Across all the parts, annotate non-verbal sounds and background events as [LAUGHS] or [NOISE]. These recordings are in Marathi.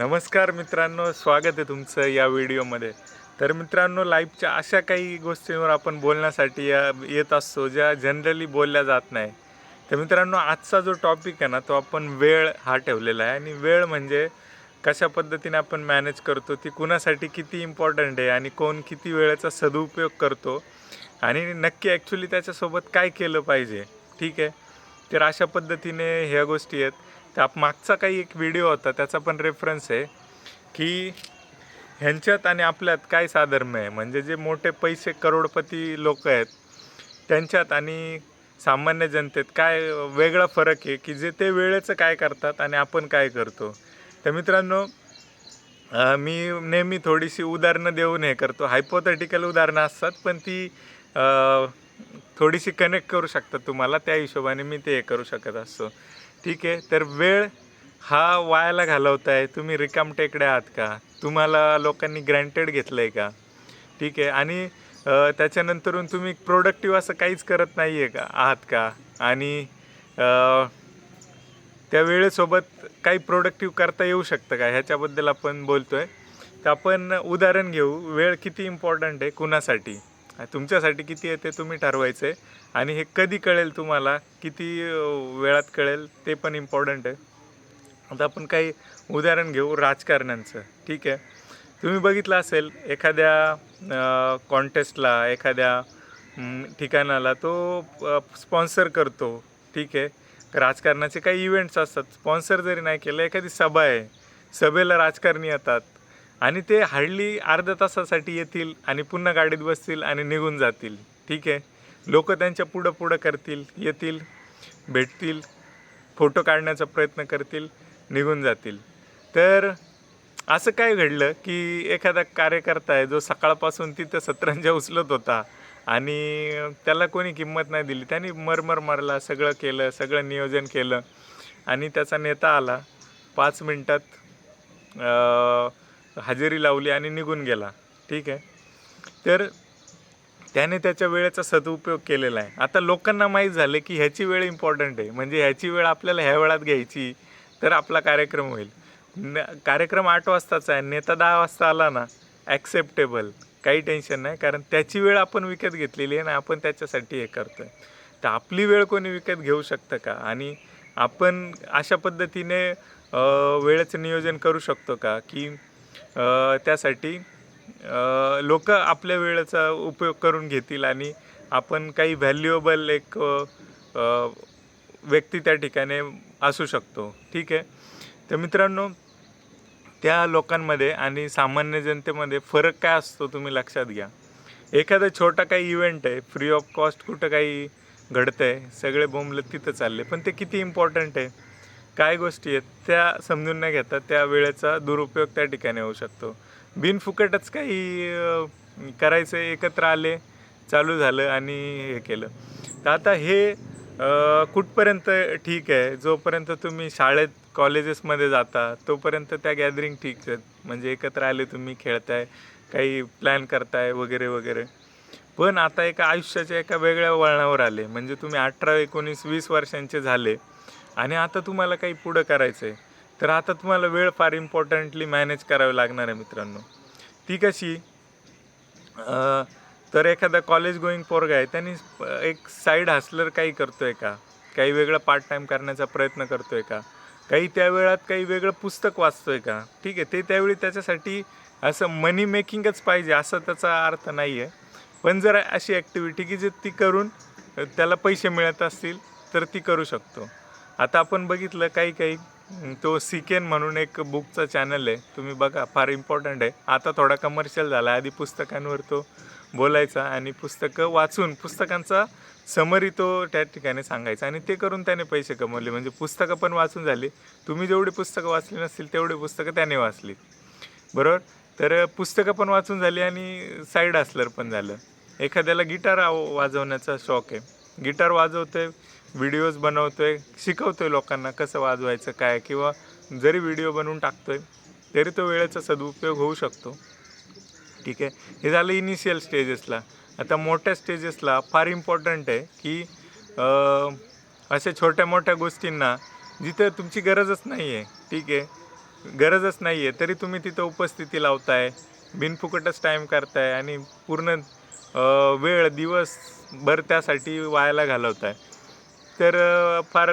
नमस्कार मित्रांनो स्वागत आहे तुमचं या व्हिडिओमध्ये. तर मित्रांनो लाईफच्या अशा काही गोष्टींवर आपण बोलण्यासाठी या येत असतो ज्या जनरली बोलल्या जात नाही. तर मित्रांनो आजचा जो टॉपिक आहे ना तो आपण वेळ हा ठेवलेला आहे. आणि वेळ म्हणजे कशा पद्धतीने आपण मॅनेज करतो ती कुणासाठी किती इम्पॉर्टंट आहे आणि कोण किती वेळेचा सदुपयोग करतो. आणि नक्की ॲक्च्युली त्याच्यासोबत काय केलं पाहिजे ठीक आहे? तर अशा पद्धतीने ह्या गोष्टी आहेत. त्या मागचा काही एक व्हिडिओ होता त्याचा पण रेफरन्स आहे की ह्यांच्यात आणि आपल्यात काय साधर्म्य आहे? म्हणजे जे मोठे पैसे करोडपती लोक आहेत त्यांच्यात आणि सामान्य जनतेत काय वेगळा फरक आहे की जे ते वेळेचं काय करतात आणि आपण काय करतो? तर मित्रांनो मी नेहमी थोडीशी उदाहरणं देऊन हे करतो. हायपोथेटिकल उदाहरणं असतात पण ती थोडीशी कनेक्ट करू शकतात तुम्हाला त्या हिशोबाने मी ते हे करू शकत असतो. ठीक आहे तर वेळ हा वायाला घालवताय. तुम्ही रिकाम टेकडे आहात का? तुम्हाला लोकांनी ग्रँटेड घेतलं आहे का? ठीक आहे आणि त्याच्यानंतरून तुम्ही प्रोडक्टिव्ह असं काहीच करत नाही आहे का? आहात का? आणि त्या वेळेसोबत काही प्रोडक्टिव्ह करता येऊ शकतं का? ह्याच्याबद्दल आपण बोलतो आहे तर आपण उदाहरण घेऊ. वेळ किती इम्पॉर्टंट आहे? कुणासाठी? तुमच्यासाठी किती आहे ते तुम्ही ठरवायचं. आहे आणि हे कधी कळेल तुम्हाला किती वेळात कळेल ते पण इम्पॉर्टंट आहे. आता आपण काही उदाहरण घेऊ राजकारण्यांचं. ठीक आहे? तुम्ही बघितलं असेल एखाद्या कॉन्टेस्टला एखाद्या ठिकाणाला तो स्पॉन्सर करतो. ठीक आहे? राजकारणाचे काही इव्हेंट्स असतात. स्पॉन्सर जरी नाही केलं एखादी सभा आहे. सभेला राजकारणी येतात. आणि ते हार्डली अर्ध्या तासासाठी येतील आणि पुन्हा गाडीत बसतील आणि निघून जातील. ठीक आहे? लोक त्यांच्या पुढं पुढं करतील येतील भेटतील फोटो काढण्याचा प्रयत्न करतील निघून जातील. तर असं काय घडलं की एखादा कार्यकर्ता आहे जो सकाळपासून तिथं सतरंजा उचलत होता आणि त्याला कोणी किंमत नाही दिली. त्यांनी मरमर मारला सगळं केलं सगळं नियोजन केलं आणि त्याचा नेता आला. पाच मिनटात हजेरी लावली आणि निघून गेला. ठीक आहे? तर त्याने त्याच्या वेळेचा सदुपयोग केलेला आहे. आता लोकांना माहीत झालं की ह्याची वेळ इम्पॉर्टंट आहे. म्हणजे ह्याची वेळ आपल्याला ह्या वेळात घ्यायची तर आपला कार्यक्रम होईल. न कार्यक्रम आठ वाजताचा आहे. नेता दहा वाजता आला ना ॲक्सेप्टेबल काही टेन्शन नाही. कारण त्याची वेळ आपण विकत घेतलेली आहे ना आपण त्याच्यासाठी हे करतो आहे तर आपली वेळ कोणी विकत घेऊ शकतं का? आणि आपण अशा पद्धतीने वेळेचं नियोजन करू शकतो का? की त्यासाठी लोक आपल्या वेळेचा उपयोग करून घेतील आणि आपण काही व्हॅल्युएबल एक व्यक्ती त्या ठिकाणी असू शकतो. ठीक आहे? तर मित्रांनो त्या लोकांमध्ये आणि सामान्य जनतेमध्ये फरक काय असतो तुम्ही लक्षात घ्या. एखादा छोटा काही इव्हेंट आहे फ्री ऑफ कॉस्ट कुठं काही घडतं आहे सगळे बोंबलं तिथं चालले पण ते किती इम्पॉर्टंट आहे? काय गोष्टी आहेत त्या समजून न घेता त्या वेळेचा दुरुपयोग त्या ठिकाणी होऊ शकतो. बिनफुकटच काही करायचं एकत्र आले चालू झालं आणि हे केलं. तर आता हे कुठपर्यंत ठीक आहे? जोपर्यंत तुम्ही शाळेत कॉलेजेसमध्ये जाता तोपर्यंत त्या गॅदरिंग ठीक आहेत? म्हणजे एकत्र आले तुम्ही खेळताय काही प्लॅन करताय वगैरे वगैरे. पण आता एका आयुष्याच्या एका वेगळ्या वळणावर आले. म्हणजे तुम्ही अठरा एकोणीस वीस वर्षांचे झाले. आणि आता तुम्हाला काही पुढं करायचं आहे तर आता तुम्हाला वेळ फार इम्पॉर्टंटली मॅनेज करावी लागणार आहे मित्रांनो. ती कशी तर एखादा कॉलेज गोईंग पोरगा आहे त्यांनी एक साईड हसलर काही करतो आहे का? काही वेगळं पार्ट टाईम करण्याचा प्रयत्न करतो आहे का? काही त्या वेळात काही वेगळं पुस्तक वाचतो आहे का? ठीक आहे ते त्यावेळी त्याच्यासाठी असं मनी मेकिंगच पाहिजे असा त्याचा अर्थ नाही आहे पण जर अशी ॲक्टिव्हिटी की जे ती करून त्याला पैसे मिळत असतील तर ती करू शकतो. आता आपण बघितलं काही काही अं, तो सिकेन म्हणून एक बुकचा चॅनल आहे. तुम्ही बघा फार इम्पॉर्टंट आहे. आता थोडा कमर्शियल झाला. आधी पुस्तकांवर तो बोलायचा आणि पुस्तकं वाचून पुस्तकांचा समरी तो त्या ठिकाणी सांगायचा आणि ते करून त्याने पैसे कमवले. म्हणजे पुस्तकं पण वाचून झाली. तुम्ही जेवढी पुस्तकं वाचली नसतील तेवढी पुस्तकं त्याने वाचली. बरोबर? तर पुस्तकं पण वाचून झाली आणि साईड असलर पण झालं. एखाद्याला गिटार वाजवण्याचा शौक आहे. गिटार वाजवतं व्हिडिओज बनवतो आहे शिकवतो आहे लोकांना कसं वाजवायचं काय किंवा जरी व्हिडिओ बनवून टाकतो आहे तरी तो वेळेचा सदुपयोग होऊ शकतो. ठीक आहे? हे झालं इनिशियल स्टेजेसला आता मोठ्या स्टेजेसला फार इम्पॉर्टंट आहे की अशा छोट्या मोठ्या गोष्टींना जिथं तुमची गरजच नाही आहे ठीक आहे? गरजच नाही आहे तरी तुम्ही तिथं उपस्थिती लावताय बिनफुकटच टाईम करताय आणि पूर्ण वेळ दिवसभर त्यासाठी वायाला घालवताय. तर फार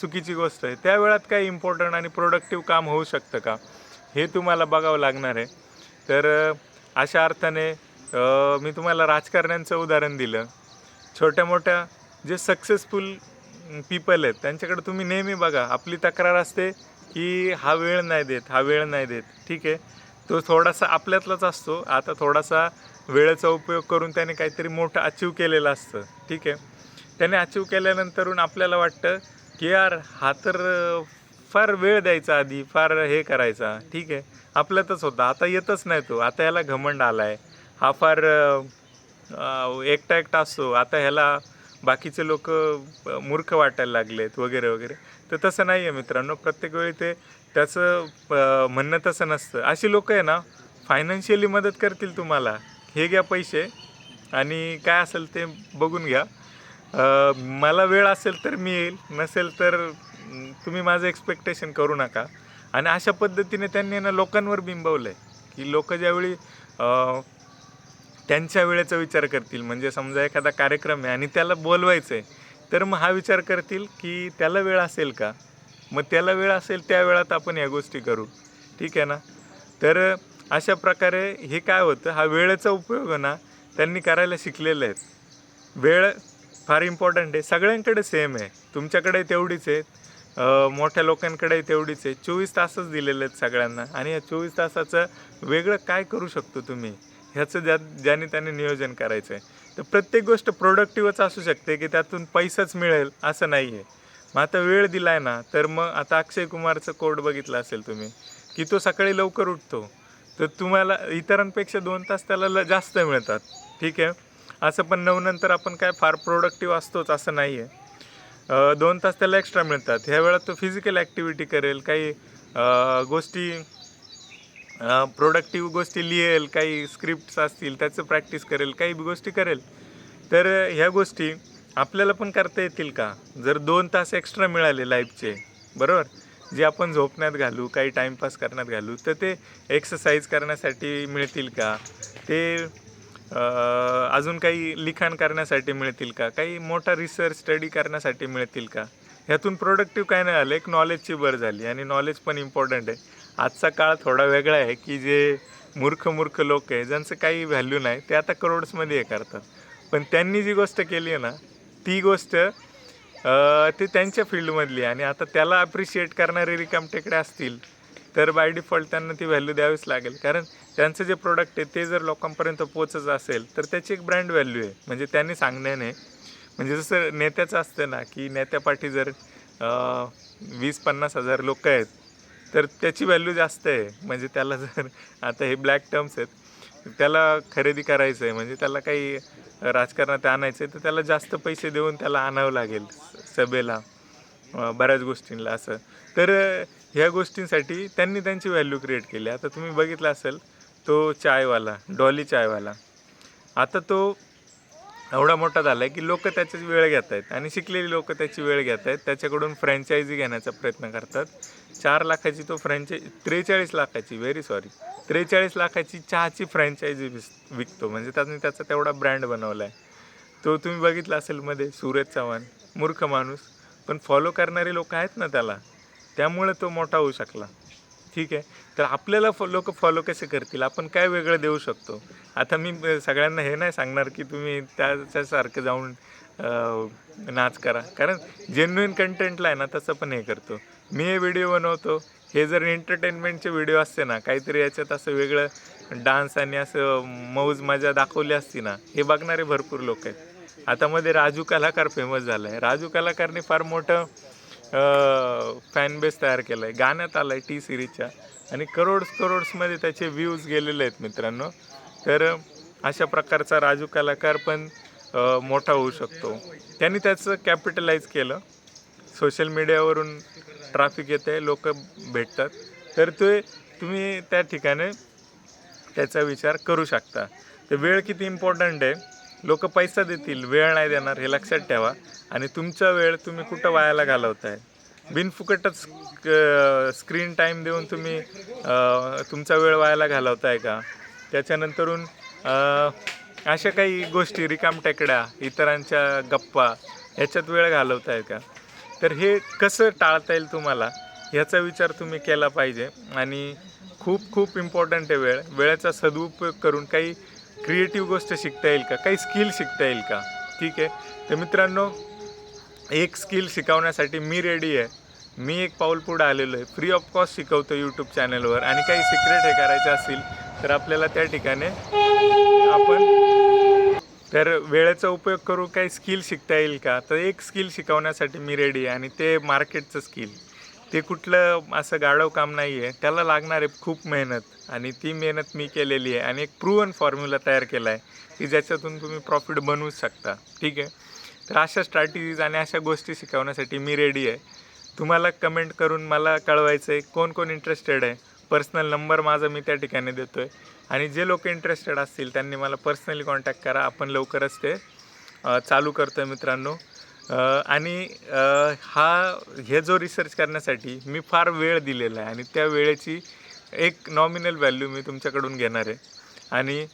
चुकीची गोष्ट आहे. त्या वेळात काही इम्पॉर्टंट आणि प्रोडक्टिव्ह काम होऊ शकतं का? हे तुम्हाला बघावं लागणार आहे. तर अशा अर्थाने मी तुम्हाला राजकारण्यांचं उदाहरण दिलं. छोट्या मोठ्या जे सक्सेसफुल पीपल आहेत त्यांच्याकडे तुम्ही नेहमी बघा. आपली तक्रार असते की हा वेळ नाही देत हा वेळ नाही देत. ठीक आहे? तो थोडासा आपल्यातलाच असतो. आता थोडासा वेळेचा उपयोग करून त्याने काहीतरी मोठं अचीव केलेलं असतं. ठीक आहे? त्याने अचीव केल्यानंतरून आपल्याला वाटतं की यार हा तर फार वेळ द्यायचा आधी फार हे करायचा. ठीक आहे. आपल्यातच होता. आता येतच नाही तो. आता याला घमंड आला आहे हा फार एकटा एकटा असतो. आता ह्याला बाकीचे लोक मूर्ख वाटायला लागलेत वगैरे वगैरे. तर तसं नाही आहे मित्रांनो. प्रत्येक वेळी ते त्याचं म्हणणं तसं नसतं. अशी लोक आहे ना फायनान्शियली मदत करतील तुम्हाला. हे घ्या पैसे आणि काय असेल ते बघून घ्या. मला वेळ असेल तर मी येईल नसेल तर तुम्ही माझं एक्सपेक्टेशन करू नका. आणि अशा पद्धतीने त्यांनी ना लोकांवर बिंबवलं आहे की लोक ज्यावेळी त्यांच्या वेळेचा विचार करतील म्हणजे समजा एखादा कार्यक्रम आहे आणि त्याला बोलवायचं आहे तर मग हा विचार करतील की त्याला वेळ असेल का? मग त्याला वेळ असेल त्या वेळात आपण या गोष्टी करू. ठीक आहे ना? तर अशा प्रकारे हे काय होतं हा वेळेचा उपयोग ना त्यांनी करायला शिकलेले आहेत. वेळ फार इम्पॉर्टंट आहे. सगळ्यांकडे सेम आहे. तुमच्याकडे तेवढीच आहे मोठ्या लोकांकडे तेवढीच आहे. चोवीस तासच दिलेले आहेत सगळ्यांना. आणि या चोवीस तासाचं वेगळं काय करू शकतो तुम्ही? ह्याचं ज्या ज्याने त्याने नियोजन करायचं आहे तर प्रत्येक गोष्ट प्रोडक्टिव्हच असू शकते की त्यातून पैसाच मिळेल असं नाही आहे मग आता वेळ दिला आहे ना तर मग आता अक्षय कुमारचं कोड बघितलं असेल तुम्ही की तो सकाळी लवकर उठतो. तर तुम्हाला इतरांपेक्षा दोन तास त्याला ल- जास्त मिळतात. ठीक आहे? असं पण नऊ नंतर आपण काय फार प्रोडक्टिव्ह असतोच असं नाही आहे दोन तास त्याला एक्स्ट्रा मिळतात. ह्या वेळात तो फिजिकल ॲक्टिव्हिटी करेल काही गोष्टी प्रोडक्टिव्ह गोष्टी लिहेल काही स्क्रिप्ट्स असतील त्याचं प्रॅक्टिस करेल काही बी गोष्टी करेल. तर ह्या गोष्टी आपल्याला पण करता येतील का? जर दोन तास एक्स्ट्रा मिळाले लाईफचे बरोबर? जे आपण झोपण्यात घालू काही टाईमपास करण्यात घालू तर ते एक्सरसाइज करण्यासाठी मिळतील का? ते अजून काही लिखाण करण्यासाठी मिळतील का? काही मोठा रिसर्च स्टडी करण्यासाठी मिळतील का? ह्यातून प्रोडक्टिव्ह काय नाही आलं. एक नॉलेजची भर झाली आणि नॉलेज पण इम्पॉर्टंट आहे. आजचा काळ थोडा वेगळा आहे की जे मूर्ख मूर्ख लोक आहे ज्यांचं काही व्हॅल्यू नाही ते आता करोड्समध्ये हे करतात. पण त्यांनी जी गोष्ट केली आहे ना ती गोष्ट ते त्यांच्या फील्डमधली आणि आता त्याला अप्रिशिएट करणारे रिकामटेकडे असतील. तर बाय डिफॉल्ट त्यांना ती व्हॅल्यू द्यावीच लागेल. कारण त्यांचं जे प्रोडक्ट आहे ते जर लोकांपर्यंत पोचत असेल तर त्याची एक ब्रँड व्हॅल्यू आहे. म्हणजे त्यांनी सांगण्याने म्हणजे जसं नेत्याचं असतं ना की नेत्यापाठी जर वीस पन्नास हजार लोक आहेत तर त्याची व्हॅल्यू जास्त आहे. म्हणजे त्याला जर आता हे ब्लॅक टर्म्स आहेत त्याला खरेदी करायचं आहे म्हणजे त्याला काही राजकारणात आणायचं आहे तर त्याला जास्त पैसे देऊन त्याला आणावं लागेल स- सभेला बऱ्याच गोष्टींना असं. तर ह्या गोष्टींसाठी त्यांनी त्यांची व्हॅल्यू क्रिएट केली. आता तुम्ही बघितलं असेल तो चायवाला डॉली चायवाला. आता तो एवढा मोठा झाला आहे की लोक त्याच्याच वेळ घेत आहेत आणि शिकलेली लोक त्याची वेळ घेत आहेत त्याच्याकडून फ्रँचायझी घेण्याचा प्रयत्न करतात. चार लाखाची तो फ्रँचायझी त्रेचाळीस लाखाची व्हेरी सॉरी त्रेचाळीस लाखाची चहाची फ्रँचायझी विस- विकतो. म्हणजे त्याने त्याचा तेवढा ब्रँड बनवला आहे तो तुम्ही बघितला असेल मध्ये सूरज चव्हाण मूर्ख माणूस. पण फॉलो करणारे लोक आहेत ना त्याला? त्यामुळे तो मोठा होऊ शकला. ठीक आहे? तर आपल्याला फॉ लोक फॉलो कसे करतील? आपण काय वेगळं देऊ शकतो? आता मी सगळ्यांना हे नाही सांगणार की तुम्ही त्याच्यासारखं जाऊन नाच करा. कारण जेन्युइन कंटेंटला आहे ना तसं पण हे करतो. मी हे व्हिडिओ बनवतो. हे जर एंटरटेनमेंटचे व्हिडिओ असते ना काहीतरी याच्यात असं वेगळं डान्स आणि असं मौज मजा दाखवली असती ना हे बघणारे भरपूर लोक आहेत. आता मध्ये राजू कलाकार फेमस झाला आहे राजू कलाकारने फार मोठं फॅनबेस तयार केला आहे गाण्यात आलं आहे टी सिरीजच्या आणि करोड्स करोड्समध्ये त्याचे व्ह्यूज गेलेले आहेत मित्रांनो. तर अशा प्रकारचा राजू कलाकार पण मोठा होऊ शकतो. त्यांनी त्याचं कॅपिटलाइज केलं. सोशल मीडियावरून ट्राफिक येते लोक भेटतात. तर ते तुम्ही त्या ठिकाणी त्याचा विचार करू शकता. तर वेळ किती इम्पॉर्टंट आहे? लोक पैसा देतील वेळ नाही देणार हे लक्षात ठेवा. आणि तुमचा वेळ तुम्ही कुठं वायाला घालवताय? बिनफुकटच स्क्रीन टाईम देऊन तुम्ही तुमचा वेळ वायाला घालवताय का? त्याच्यानंतरून अशा काही गोष्टी रिकाम टेकड्या इतरांच्या गप्पा ह्याच्यात वेळ घालवताय का? तर हे कसं टाळता येईल तुम्हाला? ह्याचा विचार तुम्ही केला पाहिजे. आणि खूप खूप इम्पॉर्टंट आहे वेळ. वेळेचा सदुपयोग करून काही क्रिएटिव्ह गोष्ट शिकता येईल का? काही स्किल शिकता येईल का? ठीक आहे? तर मित्रांनो एक स्किल शिकवण्यासाठी मी रेडी आहे. मी एक पाऊल पुढं आलेलो आहे. फ्री ऑफ कॉस्ट शिकवतो यूट्यूब चॅनलवर आणि काही सिक्रेट हे करायचं असेल तर आपल्याला त्या ठिकाणी आपण तर वेळेचा उपयोग करू काही स्किल शिकता येईल का? तर एक स्किल शिकवण्यासाठी मी रेडी आहे आणि ते मार्केटचं स्किल ते कुठलं असं गाढव काम नाही आहे त्याला लागणार आहे खूप मेहनत आणि ती मेहनत मी केलेली आहे आणि एक प्रूवन फॉर्म्युला तयार केला आहे की ज्याच्यातून तुम्ही प्रॉफिट बनवूच शकता. ठीक आहे? तर अशा स्ट्रॅटेजीज आणि अशा गोष्टी शिकवण्यासाठी मी रेडी आहे. तुम्हाला कमेंट करून मला कळवायचं आहे कोण कोण इंटरेस्टेड आहे. पर्सनल नंबर माझा मी त्या ठिकाणी देतो आहे आणि जे लोक इंटरेस्टेड असतील त्यांनी मला पर्सनली कॉन्टॅक्ट करा. आपण लवकरच ते चालू करतो आहे मित्रांनो. आणि हा हे जो रिसर्च करण्यासाठी मी फार वेळ दिलेला आहे आणि त्या वेळेची एक नॉमिनल व्हॅल्यू मी तुमच्याकडून घेणार आहे. आणि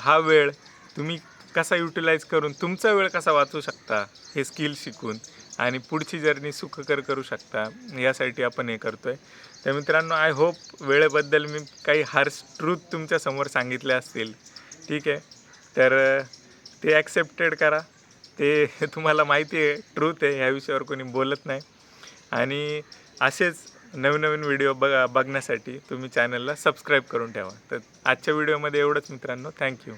हा वेळ तुम्ही कसा युटिलाइज करून तुमचा वेळ कसा वाचू शकता हे स्किल शिकून आणि पुढची जर्नी सुखकर करू शकता यासाठी आपण हे करतो आहे तर मित्रांनो आय होप वेळेबद्दल मी काही हार्स ट्रूथ तुमच्यासमोर सांगितले असतील. ठीक आहे? तर ते ॲक्सेप्टेड करा. ते [LAUGHS] तुम्हाला माहिती आहे ट्रूथ आहे ह्या विषयावर कोणी बोलत नाही. आणि असेच नवीन नवीन व्हिडिओ बघा बघण्यासाठी तुम्ही चॅनलला सबस्क्राईब करून ठेवा. तर आजच्या व्हिडिओमध्ये एवढंच मित्रांनो. थँक्यू